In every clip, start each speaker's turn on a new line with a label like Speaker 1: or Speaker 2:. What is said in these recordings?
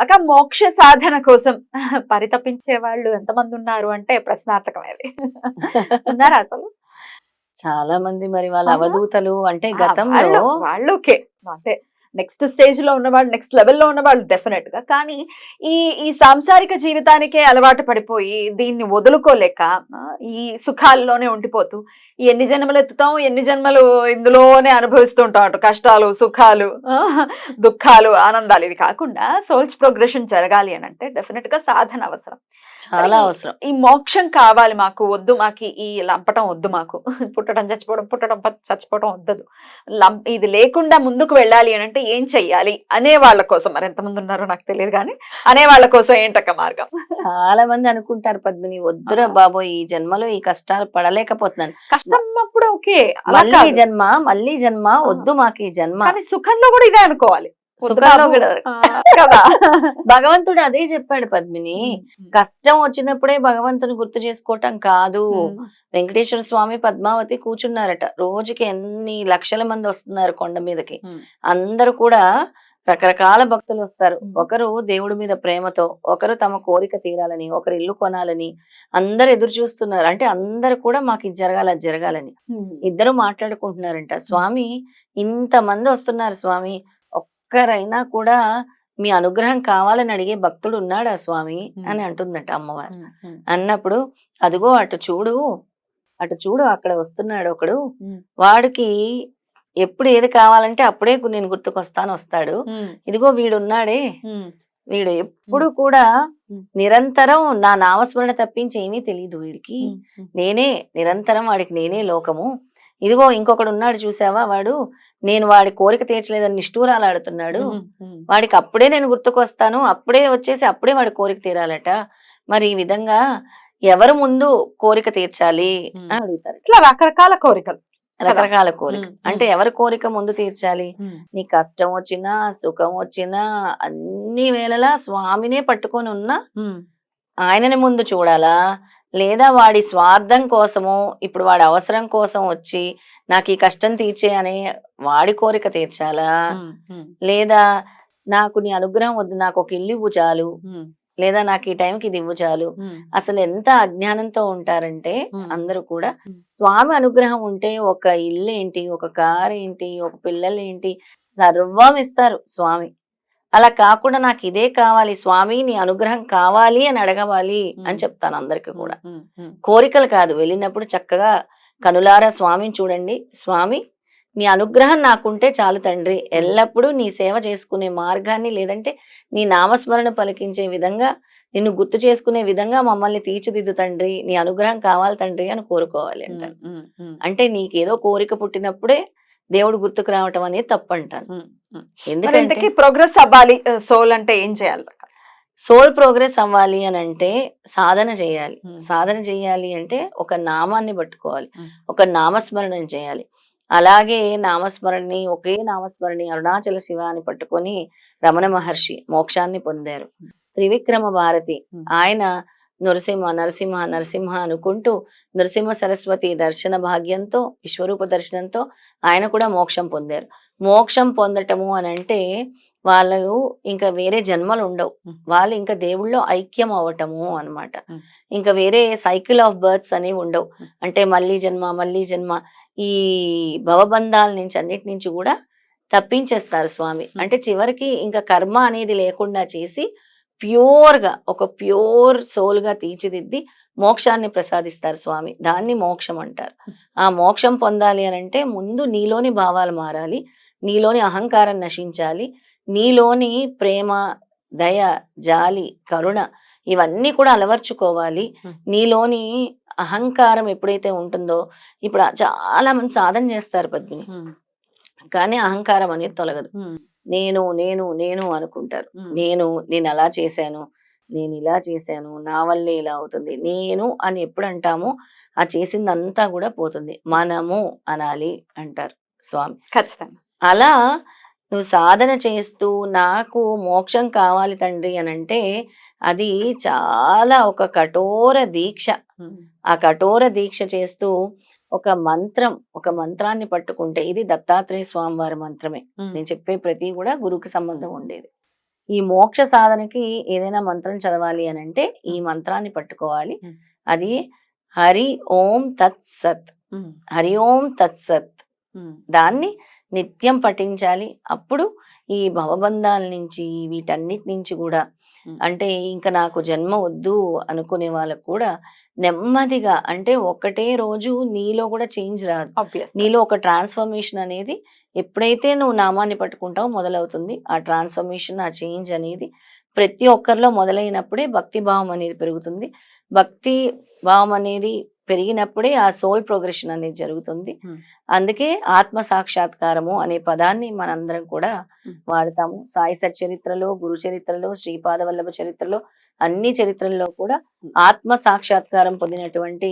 Speaker 1: అక్క మోక్ష సాధన కోసం. పరితపించే వాళ్ళు ఎంతమంది ఉన్నారు అంటే ప్రశ్నార్థకమేది ఉన్నారా అసలు?
Speaker 2: చాలా మంది మరి వాళ్ళ? అవధూతలు అంటే గతంలో
Speaker 1: వాళ్ళు- వాళ్ళు ఓకే అంటే నెక్స్ట్ స్టేజ్లో ఉన్నవాళ్ళు నెక్స్ట్ లెవెల్లో ఉన్నవాళ్ళు డెఫినెట్గా. కానీ ఈ ఈ సాంసారిక జీవితానికే అలవాటు పడిపోయి దీన్ని వదులుకోలేక ఈ సుఖాల్లోనే ఉండిపోతూ ఎన్ని జన్మలు ఎత్తుతాం ఎన్ని జన్మలు ఇందులోనే అనుభవిస్తూ ఉంటాం అటు కష్టాలు సుఖాలు దుఃఖాలు ఆనందాలు. ఇది కాకుండా సోల్స్ ప్రోగ్రెషన్ జరగాలి అని అంటే డెఫినెట్గా సాధన అవసరం.
Speaker 2: చాలా అవసరం.
Speaker 1: ఈ మోక్షం కావాలి మాకు వద్దు మాకు ఈ లంపటం వద్దు మాకు. పుట్టడం చచ్చిపోవడం పుట్టడం చచ్చిపోవడం వద్దదు. లం ఇది లేకుండా ముందుకు వెళ్ళాలి అని అంటే ఏం చెయ్యాలి? అనే వాళ్ళ కోసం. మరి ఎంతమంది ఉన్నారో నాకు తెలియదు కానీ అనే వాళ్ళ కోసం ఏంటక్క మార్గం?
Speaker 2: చాలా మంది అనుకుంటారు పద్మిని వద్దురా. బాబు ఈ జన్మలో ఈ కష్టాలు పడలేకపోతున్నాను.
Speaker 1: కష్టం అప్పుడు ఓకే
Speaker 2: మళ్ళీ. జన్మ మళ్ళీ జన్మ వద్దు మాకు ఈ జన్మ.
Speaker 1: సుఖంలో కూడా ఇదే అనుకోవాలి. కదా
Speaker 2: భగవంతుడు అదే చెప్పాడు పద్మిని. కష్టం వచ్చినప్పుడే భగవంతుని గుర్తు చేసుకోవటం కాదు. వెంకటేశ్వర స్వామి పద్మావతి కూర్చున్నారట. రోజుకి ఎన్ని లక్షల మంది వస్తున్నారు కొండ మీదకి. అందరూ కూడా రకరకాల భక్తులు వస్తారు. ఒకరు దేవుడి మీద ప్రేమతో ఒకరు తమ కోరిక తీరాలని ఒకరు ఇల్లు కొనాలని అందరు ఎదురు చూస్తున్నారు. అంటే అందరు కూడా మాకు ఇది జరగాలి అది జరగాలని. ఇద్దరు మాట్లాడుకుంటున్నారంట. స్వామి ఇంత మంది వస్తున్నారు స్వామి. ఒక్కరైనా కూడా మీ అనుగ్రహం కావాలని అడిగే భక్తుడు ఉన్నాడా స్వామి. అని అంటుందట అమ్మవారు. అన్నప్పుడు అదిగో అటు చూడు అటు చూడు అక్కడ వస్తున్నాడు ఒకడు. వాడికి ఎప్పుడు ఏది కావాలంటే అప్పుడే నేను గుర్తుకొస్తాను వస్తాడు. ఇదిగో వీడున్నాడే. వీడు ఎప్పుడు కూడా. నిరంతరం నా నామస్మరణ తప్పించి ఏమీ తెలియదు వీడికి. నేనే నిరంతరం వాడికి నేనే లోకము. ఇదిగో ఇంకొకడు ఉన్నాడు చూసావా వాడు? నేను వాడి కోరిక తీర్చలేదని నిష్ఠూరాలు ఆడుతున్నాడు.
Speaker 1: ఉమ్, ఉమ్.
Speaker 2: వాడికి అప్పుడే నేను గుర్తుకొస్తాను. అప్పుడే వచ్చేసి అప్పుడే వాడి కోరిక తీరాలట. మరి ఈ విధంగా ఎవరు ముందు కోరిక తీర్చాలి. అని అడుగుతారు.
Speaker 1: ఇట్లా రకరకాల కోరికలు.
Speaker 2: రకరకాల కోరిక అంటే ఎవరి కోరిక ముందు తీర్చాలి? నీ కష్టం వచ్చినా సుఖం వచ్చినా అన్ని వేళలా స్వామినే పట్టుకొని ఉన్నా ఆయనని ముందు చూడాలా? లేదా వాడి స్వార్థం కోసము ఇప్పుడు వాడి అవసరం కోసం వచ్చి నాకు ఈ కష్టం తీర్చే అనే వాడి కోరిక తీర్చాలా లేదా నాకు నీ అనుగ్రహం వద్దు నాకు ఒక ఇల్లు ఇవ్వు చాలు లేదా నాకు ఈ టైంకి ఇది ఇవ్వు చాలు. అసలు ఎంత అజ్ఞానంతో ఉంటారంటే. అందరూ కూడా. స్వామి అనుగ్రహం ఉంటే ఒక ఇల్లు ఏంటి ఒక కారు ఏంటి ఒక పిల్లలు ఏంటి సర్వం ఇస్తారు స్వామి అలా కాకుండా నాకు ఇదే కావాలి స్వామి నీ అనుగ్రహం కావాలి అని అడగవాలి అని. చెప్తాను అందరికి కూడా. కోరికలు కాదు వెళ్ళినప్పుడు చక్కగా కనులారా స్వామిని చూడండి. స్వామి నీ అనుగ్రహం నాకుంటే చాలు తండ్రి. ఎల్లప్పుడూ నీ సేవ చేసుకునే మార్గాన్ని లేదంటే నీ నామస్మరణ పలికించే విధంగా నిన్ను గుర్తు చేసుకునే విధంగా మమ్మల్ని తీర్చిదిద్దు తండ్రి. నీ అనుగ్రహం కావాలి తండ్రి అని కోరుకోవాలి అంటారు. అంటే నీకేదో కోరిక పుట్టినప్పుడే దేవుడు గుర్తుకు రావటం అనేది తప్పు అంటాను ఎందుకంటే
Speaker 1: ప్రోగ్రెస్ అవ్వాలి సోల్ అంటే ఏం చేయాలి
Speaker 2: సోల్ ప్రోగ్రెస్ అవ్వాలి అని అంటే సాధన చేయాలి. సాధన చేయాలి అంటే ఒక నామాన్ని పట్టుకోవాలి. ఒక నామస్మరణం చేయాలి అలాగే నామస్మరణని ఒకే నామస్మరణి అరుణాచల శివ అని పట్టుకొని రమణ మహర్షి మోక్షాన్ని పొందారు. త్రివిక్రమ భారతి. ఆయన నరసింహ నరసింహ నరసింహ అనుకుంటూ నరసింహ సరస్వతి దర్శన భాగ్యంతో విశ్వరూప దర్శనంతో ఆయన కూడా మోక్షం పొందారు మోక్షం పొందటము అని అంటే వాళ్ళు ఇంకా వేరే జన్మలు ఉండవు. వాళ్ళు ఇంకా దేవుళ్ళో ఐక్యం అవ్వటము అన్నమాట
Speaker 1: ఉమ్.
Speaker 2: ఇంకా వేరే సైకిల్ ఆఫ్ బర్త్స్ అనేవి ఉండవు. అంటే మళ్ళీ జన్మ మళ్ళీ జన్మ ఈ భవబంధాల నుంచి అన్నిటి నుంచి కూడా తప్పించేస్తారు స్వామి. అంటే చివరికి ఇంకా కర్మ అనేది లేకుండా చేసి ప్యూర్గా ఒక ప్యూర్ సోల్గా తీర్చిదిద్ది మోక్షాన్ని ప్రసాదిస్తారు స్వామి. దాన్ని మోక్షం అంటారు. ఆ మోక్షం పొందాలి అని అంటే ముందు నీలోని భావాలు మారాలి. నీలోని అహంకారం నశించాలి. నీలోని ప్రేమ దయ జాలి కరుణ ఇవన్నీ కూడా అలవర్చుకోవాలి. నీలోని అహంకారం ఎప్పుడైతే ఉంటుందో ఇప్పుడు చాలా మంది సాధన చేస్తారు పద్మిని. కానీ అహంకారం అనేది తొలగదు. నేను నేను నేను అనుకుంటారు. నేను నేను అలా చేశాను నేను ఇలా చేశాను నా వల్లే ఇలా అవుతుంది నేను అని ఎప్పుడు అంటామో ఆ చేసిందంతా కూడా పోతుంది. మనము అనాలి అంటారు స్వామి.
Speaker 1: ఖచ్చితంగా.
Speaker 2: అలా నువ్వు సాధన చేస్తూ నాకు మోక్షం కావాలి తండ్రి అని అంటే అది చాలా ఒక కఠోర దీక్ష. ఆ కఠోర దీక్ష చేస్తూ ఒక మంత్రం ఒక మంత్రాన్ని పట్టుకుంటే ఇది దత్తాత్రేయ స్వామి వారి మంత్రమే. నేను చెప్పే ప్రతి కూడా గురువుకి సంబంధం ఉండేది ఈ మోక్ష సాధనకి ఏదైనా మంత్రం చదవాలి అని అంటే ఈ మంత్రాన్ని పట్టుకోవాలి. అది హరి ఓం తత్ సత్
Speaker 1: ఉమ్.
Speaker 2: హరి ఓం తత్ సత్
Speaker 1: ఉమ్.
Speaker 2: దాన్ని నిత్యం పఠించాలి అప్పుడు ఈ భవబంధాల నుంచి వీటన్నిటి నుంచి కూడా. అంటే ఇంకా నాకు జన్మ వద్దు అనుకునే వాళ్ళకు కూడా నెమ్మదిగా అంటే ఒకటే రోజు నీలో కూడా చేంజ్ రాదు. నీలో ఒక ట్రాన్స్ఫర్మేషన్ అనేది ఎప్పుడైతే నువ్వు నామాన్ని పట్టుకుంటావో మొదలవుతుంది ఆ ట్రాన్స్ఫర్మేషన్ ఆ చేంజ్ అనేది ప్రతి ఒక్కరిలో మొదలైనప్పుడే భక్తి భావం అనేది పెరుగుతుంది భక్తి భావం అనేది పెరిగినప్పుడే ఆ సోల్ ప్రోగ్రెషన్ అనేది జరుగుతుంది. అందుకే ఆత్మ సాక్షాత్కారము అనే పదాన్ని మనందరం కూడా. వాడతాము సాయి సచ్చరిత్రలో గురు చరిత్రలో శ్రీపాద వల్లభ చరిత్రలో అన్ని చరిత్రల్లో కూడా. ఆత్మ సాక్షాత్కారం పొందినటువంటి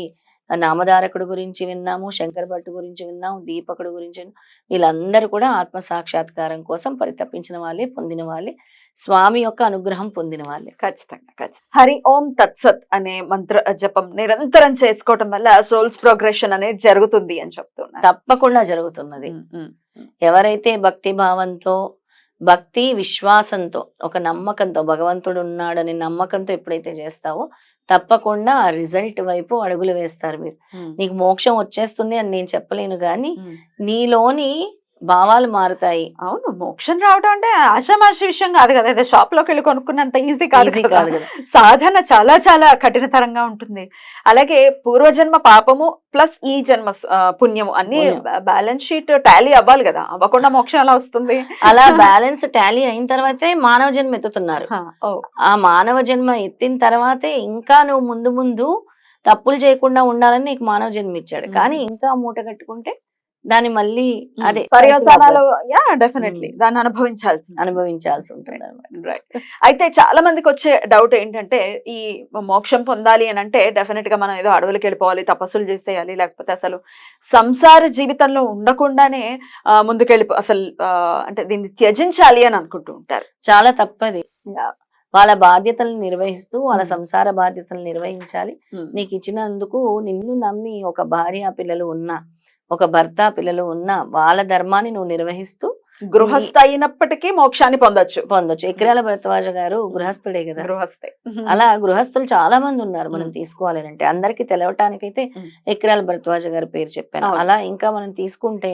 Speaker 2: నామధారకుడు గురించి విన్నాము శంకర్ భట్టు గురించి విన్నాము దీపకుడు గురించి. వీళ్ళందరూ కూడా ఆత్మ సాక్షాత్కారం కోసం పరితపించిన వాళ్ళే పొందిన వాళ్ళే. స్వామి యొక్క అనుగ్రహం పొందిన వాళ్ళే.
Speaker 1: ఖచ్చితంగా ఖచ్చితంగా. హరి ఓం తత్సత్ అనే మంత్ర జపం నిరంతరం చేసుకోవటం వల్ల సోల్స్ ప్రోగ్రెషన్ అనేది జరుగుతుంది అని చెప్తున్నారు.
Speaker 2: తప్పకుండా జరుగుతున్నది. ఎవరైతే భక్తి భావంతో భక్తి విశ్వాసంతో ఒక నమ్మకంతో భగవంతుడు ఉన్నాడనే నమ్మకంతో ఎప్పుడైతే చేస్తావో తప్పకుండా ఆ రిజల్ట్ వైపు అడుగులు వేస్తారు మీరు నీకు మోక్షం వచ్చేస్తుంది అని నేను చెప్పలేను కానీ. నీలోని భావాలు మారుతాయి.
Speaker 1: అవును మోక్షం రావడం అంటే ఆషామాషి విషయం కాదు కదా. ఏదో షాప్లోకి వెళ్ళి కొనుక్కున్నంత ఈజీ కాదు కదా. సాధన చాలా చాలా కఠినతరంగా ఉంటుంది. అలాగే పూర్వజన్మ పాపము ప్లస్ ఈ జన్మ పుణ్యము అన్ని. బ్యాలెన్స్ షీట్ టాలీ అవ్వాలి కదా. అవ్వకుండా మోక్షం ఎలా వస్తుంది?
Speaker 2: అలా బ్యాలెన్స్ టాలీ అయిన తర్వాతే మానవ జన్మ ఎత్తుతున్నారు. ఆ మానవ జన్మ ఎత్తిన తర్వాతే ఇంకా నువ్వు ముందు ముందు తప్పులు చేయకుండా ఉండాలని నీకు మానవ జన్మ ఇచ్చాడు. కానీ ఇంకా మూట కట్టుకుంటే దాన్ని మళ్ళీ అదే
Speaker 1: పర్యవసానాలు యా డెఫినెట్లీ. దాన్ని అనుభవించాల్సింది.
Speaker 2: అనుభవించాల్సి ఉంటుంది.
Speaker 1: రైట్ అయితే చాలా మందికి వచ్చే డౌట్ ఏంటంటే ఈ మోక్షం పొందాలి అని అంటే డెఫినెట్గా మనం ఏదో అడవులకి వెళ్ళిపోవాలి తపస్సులు చేసేయాలి లేకపోతే అసలు సంసార జీవితంలో ఉండకుండానే ఆ, ముందుకెళ్ళిపో అసలు అంటే దీన్ని త్యజించాలి అని అనుకుంటూ ఉంటారు.
Speaker 2: చాలా తప్పది. వాళ్ళ బాధ్యతలను నిర్వహిస్తూ వాళ్ళ. సంసార బాధ్యతలు నిర్వహించాలి. నీకు ఇచ్చినందుకు నిన్ను నమ్మి ఒక భార్య పిల్లలు ఉన్నా ఒక భర్త పిల్లలు ఉన్నా వాళ్ళ ధర్మాన్ని నువ్వు నిర్వహిస్తూ
Speaker 1: గృహస్థ అయినప్పటికీ మోక్షాన్ని పొందొచ్చు
Speaker 2: పొందొచ్చు ఎక్రాల భరద్వాజ గారు గృహస్థుడే కదా
Speaker 1: గృహస్థే
Speaker 2: అలా గృహస్థులు చాలా మంది ఉన్నారు మనం. తీసుకోవాలి అంటే అందరికి తెలవటానికైతే. ఎక్రాల భరద్వాజ గారి పేరు చెప్పాను. అలా ఇంకా మనం తీసుకుంటే.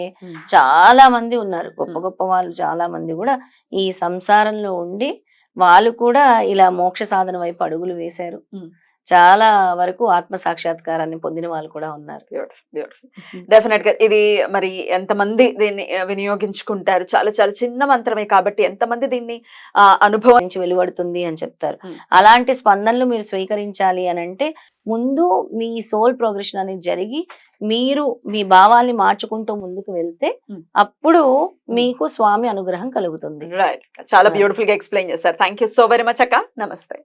Speaker 2: చాలా మంది ఉన్నారు గొప్ప. గొప్ప వాళ్ళు చాలా మంది కూడా ఈ సంసారంలో ఉండి వాళ్ళు కూడా ఇలా మోక్ష సాధన వైపు అడుగులు వేశారు. చాలా వరకు ఆత్మ సాక్షాత్కారాన్ని పొందిన వాళ్ళు కూడా ఉన్నారు.
Speaker 1: బ్యూటిఫుల్ బ్యూటిఫుల్ డెఫినెట్గా ఇది మరి ఎంతమంది దీన్ని వినియోగించుకుంటారు? చాలా చాలా చిన్న మంత్రమే కాబట్టి ఎంతమంది దీన్ని అనుభవం
Speaker 2: నుంచి వెలువడుతుంది అని చెప్తారు.
Speaker 1: మ్మ్.
Speaker 2: అలాంటి స్పందనలు మీరు స్వీకరించాలి అని అంటే ముందు మీ సోల్ ప్రోగ్రెషన్ అనేది జరిగి మీరు మీ భావాల్ని మార్చుకుంటూ ముందుకు వెళ్తే
Speaker 1: మ్మ్.
Speaker 2: అప్పుడు మీకు స్వామి అనుగ్రహం కలుగుతుంది.
Speaker 1: రైట్ చాలా. బ్యూటిఫుల్గా ఎక్స్ప్లెయిన్ చేశారు. Thank you so very much అక్క. నమస్తే.